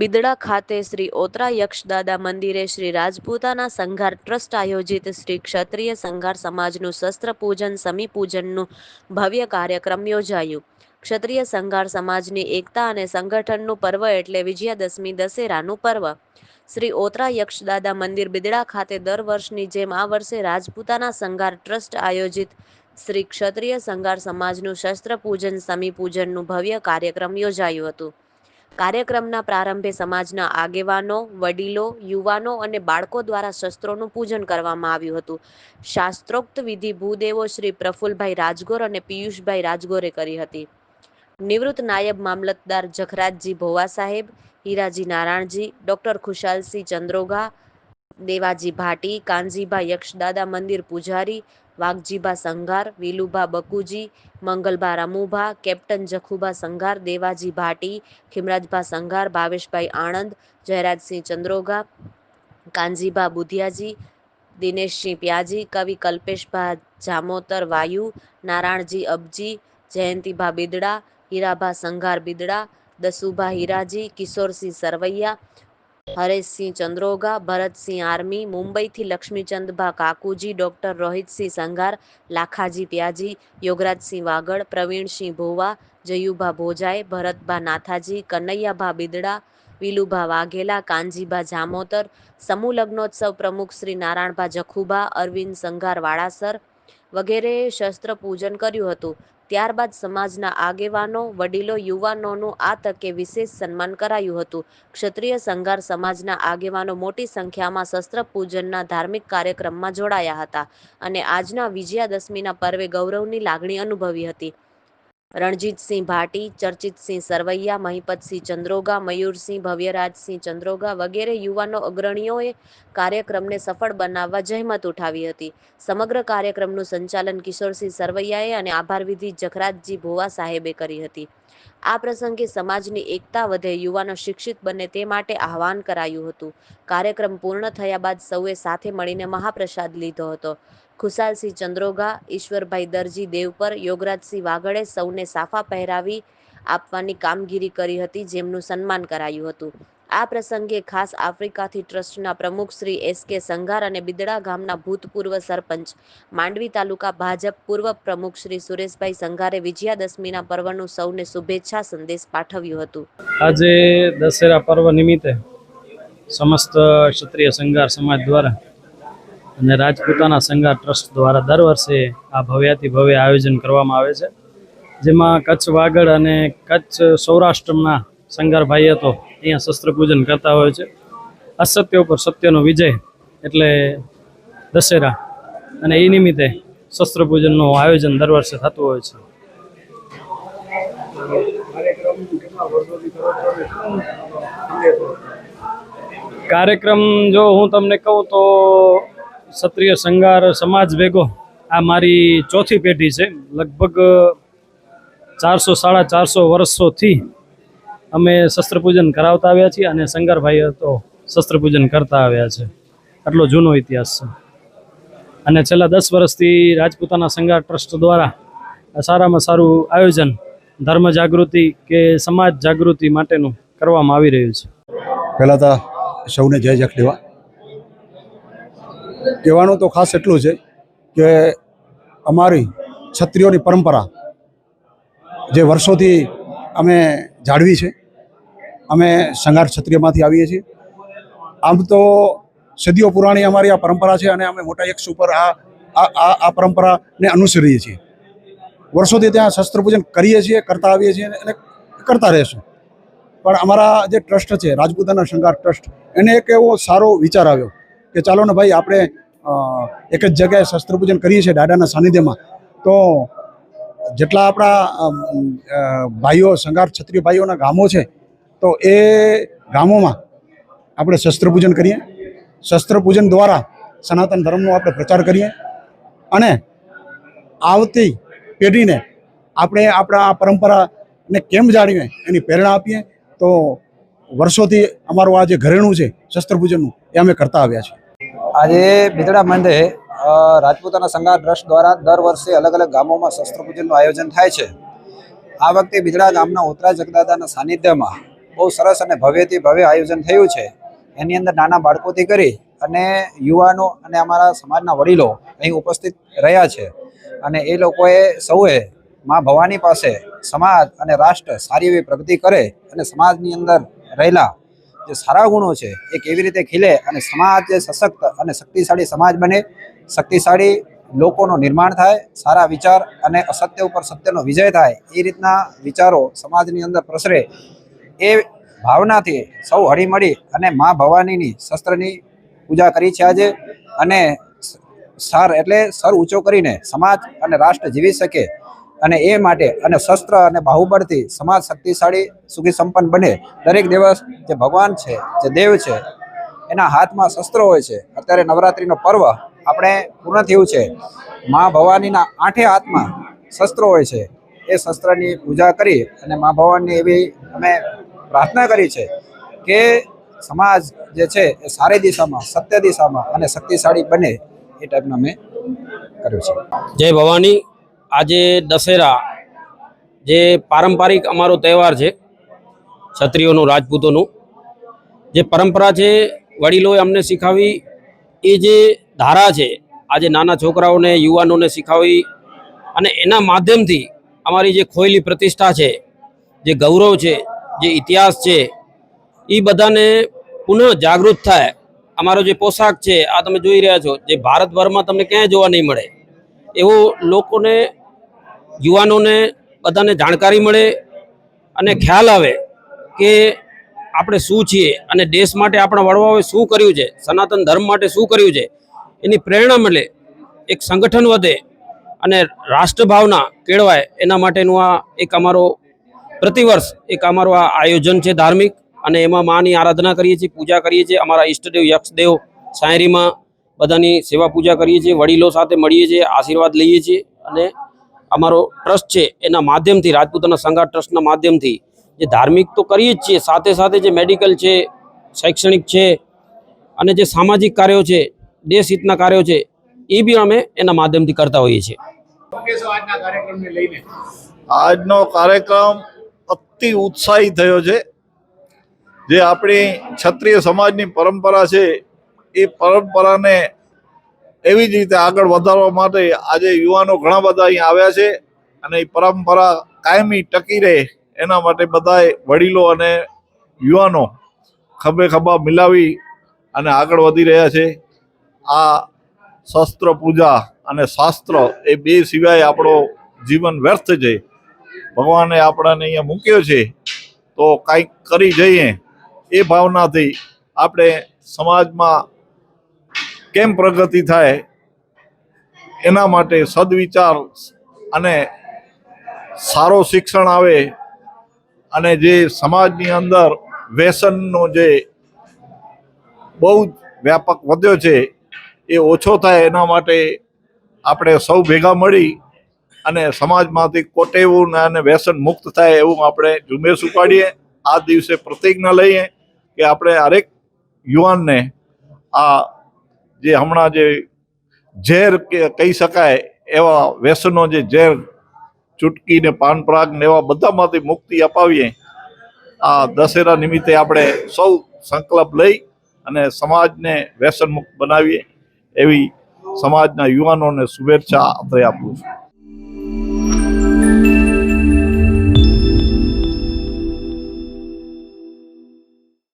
બિદડા ખાતે શ્રી ઓતરા યક્ષદાદા મંદિરે શ્રી રાજપૂતાના સંઘાર ટ્રસ્ટ આયોજિત શ્રી ક્ષત્રિય સંઘાર સમાજનું શસ્ત્ર પૂજન, સમી ભવ્ય કાર્યક્રમ યોજાયું. ક્ષત્રિય સંઘાર સમાજની એકતા અને સંગઠનનું પર્વ એટલે વિજયાદશમી દશેરાનું પર્વ. શ્રી ઓતરા યક્ષદાદા મંદિર બિદડા ખાતે દર વર્ષની જેમ આ વર્ષે રાજપૂતાના સંઘાર ટ્રસ્ટ આયોજિત શ્રી ક્ષત્રિય સંઘાર સમાજનું શસ્ત્ર પૂજન, સમી ભવ્ય કાર્યક્રમ યોજાયું હતું. કાર્યક્રમના પ્રારંભે સમાજના આગેવાનો, વડીલો, યુવાનો અને બાળકો દ્વારા શસ્ત્રોનું પૂજન કરવામાં આવ્યું હતું. શાસ્ત્રોક્ત વિધિ ભૂદેવો શ્રી પ્રફુલભાઈ રાજગોર અને પિયુષભાઈ રાજગોરે કરી હતી. નિવૃત્ત નાયબ મામલતદાર જખરાજજી ભોવા સાહેબ, હીરાજી નારાયણજી, ડોક્ટર ખુશાલસિંહ ચંદ્રોગા દેવાજી ભાટી, કાનજીભા યક્ષદાદા મંદિર પૂજારી, વાઘજીભા સંઘાર, વિલુભા બકુજી, મંગલભા રમુભા, કેપ્ટન જખુભા સંઘાર, દેવાજી ભાટી, ખીમરાજભા સંઘાર, ભાવેશભાઈ આણંદ, જયરાજસિંહ ચંદ્રોગા, કાનજીભા બુધિયાજી, દિનેશસિંહ પ્યાજી, કવિ કલ્પેશભા જામોતર વાયુ, નારાયણજી અબજી, જયંતિભા બિદડા, હીરાભા સંઘાર બિદડા, દસુભા હીરાજી, કિશોરસિંહ સરવૈયા હરેશસિંહ ચંદ્રોગા, ભરતસિંહ આર્મી, મુંબઈથી લક્ષ્મીચંદભા કાકુજી, ડોક્ટર રોહિતસિંહ સંઘાર, લાખાજી પ્યાજી યોગરાજસિંહ વાગડ, પ્રવીણસિંહ ભોવા, જયુભા ભોજાઈ, ભરતભા નાથાજી, કનૈયાભા બિદડા, વિલુભા વાઘેલા, કાનજીભા જામોતર, સમૂહ લગ્નોત્સવ પ્રમુખ શ્રી નારાયણભા જખુભા, અરવિંદ સંઘાર વાળાસર વગેરે શસ્ત્ર પૂજન કર્યું હતું. ત્યારબાદ સમાજના આગેવાનો, વડીલો, યુવાનોનું આ તકે વિશેષ સન્માન કરાયું હતું. ક્ષત્રિય સંઘાર સમાજના આગેવાનો મોટી સંખ્યામાં શસ્ત્ર પૂજનના ધાર્મિક કાર્યક્રમમાં જોડાયા હતા અને આજના વિજયાદશમીના પર્વે ગૌરવની લાગણી અનુભવી હતી. રણજીતસિંહ ભાટી ચર્ચિતસિંહ સરવૈયા, મહિપતસિંહ ચંદ્રોગા, મયુરસિંહ ભવ્યરાજસિંહ ચંદ્રોગા વગેરે યુવાનો અગ્રણીઓએ કાર્યક્રમને સફળ બનાવવા જહેમત ઉઠાવી હતી. સમગ્ર કાર્યક્રમનું સંચાલન કિશોરસિંહ સરવૈયાએ અને આભાર વિધિ જખરાજજી ભોવા સાહેબે કરી હતી. આ પ્રસંગે સમાજની એકતા વધે, યુવાનો શિક્ષિત બને તે માટે આહવાન કરાયું હતું. કાર્યક્રમ પૂર્ણ થયા બાદ સૌએ સાથે મળીને મહાપ્રસાદ લીધો હતો. ખુશાલસિંહ ચંદ્રોગા, ઈશ્વરભાઈ દરજી દેવપર, યોગરાજસિંહ વાગડે સૌને સાફા પહેરાવી આપવાની કામગીરી કરી હતી, જેમનું સન્માન કરાયું હતું. આ પ્રસંગે ખાસ આફ્રિકાથી ટ્રસ્ટના પ્રમુખ શ્રી એસ કે સંઘાર અને બિદડા ગામના ભૂતપૂર્વ સરપંચ, માંડવી તાલુકા ભાજપ પૂર્વ પ્રમુખ શ્રી સુરેશભાઈ સંઘારે વિજયાદશમીના પર્વનું સૌને શુભેચ્છા સંદેશ પાઠવ્યું હતું. આજે દશેરા પર્વ નિમિત્તે સમસ્ત ક્ષત્રિય સંઘાર સમાજ દ્વારા અને રાજપૂતાના સંઘાર ટ્રસ્ટ દ્વારા દર વર્ષે આ ભવ્યાતિ ભવ્ય આયોજન કરવામાં આવે છે. જેમાં કચ્છ વાગડ અને કચ્છ સૌરાષ્ટ્રના સંઘાર ભાઈઓ તો અહીંયા શસ્ત્ર પૂજન કરતા હોય છે. અસત્ય ઉપર સત્યનો વિજય એટલે દશેરા. અને એ નિમિત્તે શસ્ત્ર પૂજનનું આયોજન દર વર્ષે થતું હોય છે. કાર્યક્રમ જો હું તમને કહું તો ક્ષત્રિય સંગાર સમાજ ભેગો આ મારી ચોથી પેઢી છે. લગભગ ચારસો, સાડા ચારસો વર્ષોથી અમે શસ્ત્રપૂજન કરાવતા આવ્યા છીએ અને શંકરભાઈ તો શસ્ત્ર પૂજન કરતા આવ્યા છે. આટલો જૂનો ઇતિહાસ છે. અને છેલ્લા દસ વર્ષથી રાજપૂતાના સંઘાર ટ્રસ્ટ દ્વારા સારામાં સારું આયોજન, ધર્મ જાગૃતિ કે સમાજ જાગૃતિ માટેનું કરવામાં આવી રહ્યું છે. પહેલાં તો સૌને જય જખ કહેવાનું તો ખાસ એટલું છે કે અમારી છત્રીઓની પરંપરા જે વર્ષોથી અમે જાળવી છે અમે સંઘાર ક્ષત્રિયમાંથી આવીએ છીએ. આમ તો સદીઓ પુરાણી અમારી આ પરંપરા છે અને અમે મોટા યક્ષ ઉપર આ આ આ પરંપરાને અનુસરીએ છીએ. વર્ષોથી ત્યાં શસ્ત્ર પૂજન કરીએ છીએ, કરતા આવીએ છીએ અને કરતા રહીશું. પણ અમારા જે ટ્રસ્ટ છે, રાજપૂતાના શંગાર ટ્રસ્ટ, એને એક એવો સારો વિચાર આવ્યો કે ચાલો ને ભાઈ આપણે એક જ જગ્યાએ શસ્ત્ર પૂજન કરીએ છીએ દાદાના સાનિધ્યમાં. તો જેટલા આપણા ભાઈઓ શંગાર ક્ષત્રિય ભાઈઓના ગામો છે તો એ ગામોમાં આપણે શસ્ત્ર પૂજન કરીએ. શસ્ત્ર પૂજન દ્વારા સનાતન ધર્મનો આપણે પ્રચાર કરીએ અને આવતી પેઢીને આપણે આપણા આ પરંપરાને કેમ જાળવીએ એની પ્રેરણા આપીએ તો વર્ષોથી અમારું આ જે ઘરેણું છે શસ્ત્ર પૂજનનું એ અમે કરતા આવ્યા છીએ. આજે મંદિરે અ, રાજપૂતાના સંઘાર ટ્રસ્ટ દ્વારા દર વર્ષે અલગ અલગ ગામોમાં શસ્ત્ર પૂજનનું આયોજન થાય છે. આ વખતે બીજડા ગામના ઉતરા જગદાદાના સાનિધ્યમાં બહુ સરસ અને ભવ્યથી ભવ્ય આયોજન થયું છે. એની અંદર નાના બાળકોથી કરી અને યુવાનો અને અમારા સમાજના વડીલો અહીં ઉપસ્થિત રહ્યા છે. અને એ લોકોએ સૌએ મા ભવાની પાસે સમાજ અને રાષ્ટ્ર સારી એવી પ્રગતિ કરે અને સમાજની અંદર રહેલા જે સારા ગુણો છે એ કેવી રીતે ખીલે અને સમાજ જે સશક્ત અને શક્તિશાળી સમાજ બને, શક્તિશાળી લોકોનું નિર્માણ થાય, સારા વિચાર અને અસત્ય ઉપર સત્યનો વિજય થાય, એ રીતના વિચારો સમાજની અંદર પ્રસરે એ ભાવનાથી સૌ હળીમળી અને મા ભવાનીની શસ્ત્રની પૂજા કરી છે આજે. અને સર એટલે સર ઊંચો કરીને સમાજ અને રાષ્ટ્ર જીવી શકે. અને એ માટે અને શસ્ત્ર અને બાહુબળથી સમાજ શક્તિશાળી, સુખી સંપન્ન બને. દરેક દિવસ જે ભગવાન છે, જે દેવ છે, એના હાથમાં શસ્ત્ર હોય છે, અત્યારે નવરાત્રિનો પર્વ આપણે પૂર્ણ થયું છે. મા ભવાનીના આઠે હાથમાં શસ્ત્રો હોય છે. એ શસ્ત્રની પૂજા કરી અને મા ભવાનની એવી અમે પ્રાર્થના કરી છે કે સમાજ જે છે એ સારી દિશામાં, સત્ય દિશામાં અને શક્તિશાળી બને એ ટાઈપનું અમે કર્યું છે. જય ભવાની. આજે દશેરા જે પારંપરિક અમારો તહેવાર છે, ક્ષત્રિયોનું, રાજપૂતોનું, જે પરંપરા છે, વડીલોએ અમને શીખાવી, એ જે ધારા છે, આજે નાના છોકરાઓને, યુવાનોને શીખાવી અને એના માધ્યમથી અમારી જે ખોયેલી પ્રતિષ્ઠા છે, જે ગૌરવ છે જે ઇતિહાસ છે એ બધાને પુનઃ જાગૃત થાય. અમારો જે પોશાક છે, આ તમે જોઈ રહ્યા છો, જે ભારતભરમાં તમને ક્યાંય જોવા નહીં મળે. એવો લોકોને, યુવાનોને બધાને જાણકારી મળે અને ખ્યાલ આવે કે આપણે શું છીએ અને દેશ માટે આપણા વડવાઓએ શું કર્યું છે, સનાતન ધર્મ માટે શું કર્યું છે, એની પ્રેરણા મળે, એક સંગઠન વધે અને રાષ્ટ્રભાવના કેળવાય, એના માટેનું આ એક અમારો પ્રતિવર્ષ એક અમારું આ આયોજન છે ધાર્મિક અને એમાં માની આરાધના કરીએ છીએ પૂજા કરીએ છીએ અમારા ઈષ્ટદેવ યક્ષદેવ સાયરીમાં બધાની સેવા પૂજા કરીએ છીએ વડીલો સાથે મળીએ છીએ આશીર્વાદ લઈએ છીએ અને અમારો ટ્રસ્ટ છે એના માધ્યમથી રાજપૂતાના સંઘા ટ્રસ્ટના માધ્યમથી જે ધાર્મિક તો કરીએ જ છીએ સાથે સાથે જે મેડિકલ છે શૈક્ષણિક છે અને જે સામાજિક કાર્યો છે દેશ હિતના કાર્યો છે એ બી અમે એના માધ્યમથી કરતા હોઈએ છીએ. આજનો કાર્યક્રમ અતિ ઉત્સાહી થયો છે. જે આપણી ક્ષત્રિય સમાજની પરંપરા છે, એ પરંપરાને એવી જ રીતે આગળ વધારવા માટે આજે યુવાનો ઘણા બધા અહીં આવ્યા છે અને એ પરંપરા કાયમી ટકી રહે એના માટે બધાએ વડીલો અને યુવાનો ખભે ખભા મિલાવી અને આગળ વધી રહ્યા છે. આ શસ્ત્ર પૂજા અને શાસ્ત્ર એ બે સિવાય આપણો જીવન વ્યર્થ છે. ભગવાને આપણને અહીંયા મૂક્યો છે, તો કાંઈક કરી જઈએ. એ ભાવનાથી આપણે સમાજમાં કેમ પ્રગતિ થાય, એના માટે સદવિચાર અને સારો શિક્ષણ આવે, અને જે સમાજની અંદર વ્યસનનો જે બહુ જ વ્યાપક વધ્યો છે, એ ઓછો થાય, એના માટે આપણે સૌ ભેગા મળી અને સમાજમાંથી કોટેવું અને વ્યસન મુક્ત થાય એવું આપણે ઝુંબેશ ઉપાડીએ આ દિવસે પ્રતિજ્ઞા લઈએ કે આપણે હરેક યુવાનને આ જે હમણાં જે ઝેર કહી શકાય એવા વ્યસનો જે ઝેર ચૂટકી ને પાન પરાગ ને એવા બધામાંથી મુક્તિ અપાવીએ આ દશેરા નિમિત્તે આપણે સૌ સંકલ્પ લઈ અને સમાજને વ્યસન મુક્ત બનાવીએ એવી સમાજના યુવાનોને શુભેચ્છા આપણે આપું છું Thank you.